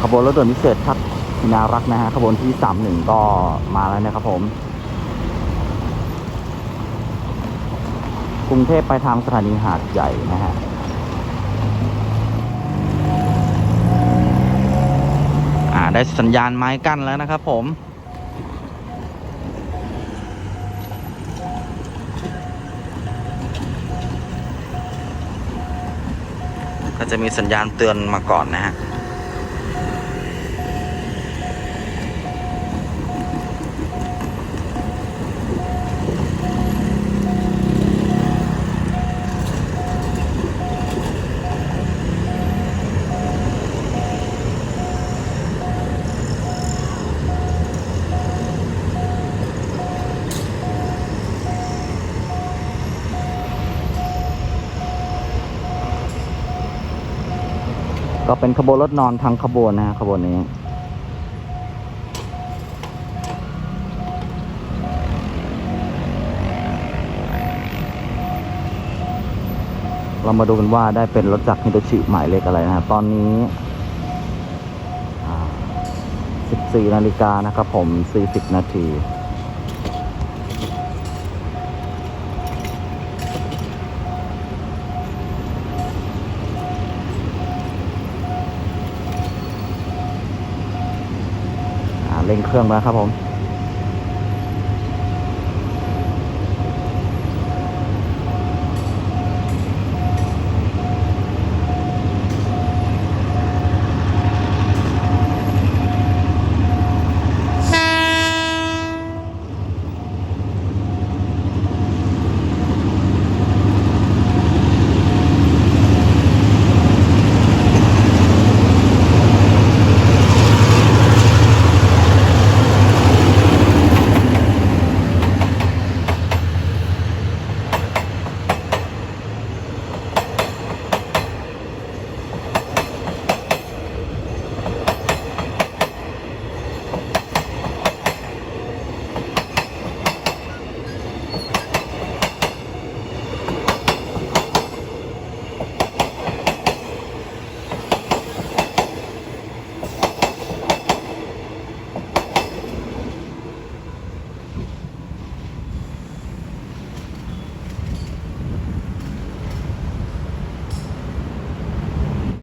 ขบวนรถด่วนพิเศษทักษินารักนะฮะขบวนที่สามหนึ่งก็มาแล้วนะครับผม กรุงเทพไปทางสถานีหาดใหญ่นะฮะอ่าได้สัญญาณไม้กั้นแล้วนะครับผม ก็จะมีสัญญาณเตือนมาก่อนนะฮะ ก็เป็นขบวนรถนอนทางขบวนนะฮะขบวนนี้ เรามาดูกันว่าได้เป็นรถจักรฮิโตชิหมายเลขอะไรนะครับตอนนี้ 14 นาฬิกานะครับผม 40 นาที ร่งเครื่องแล้วครับผม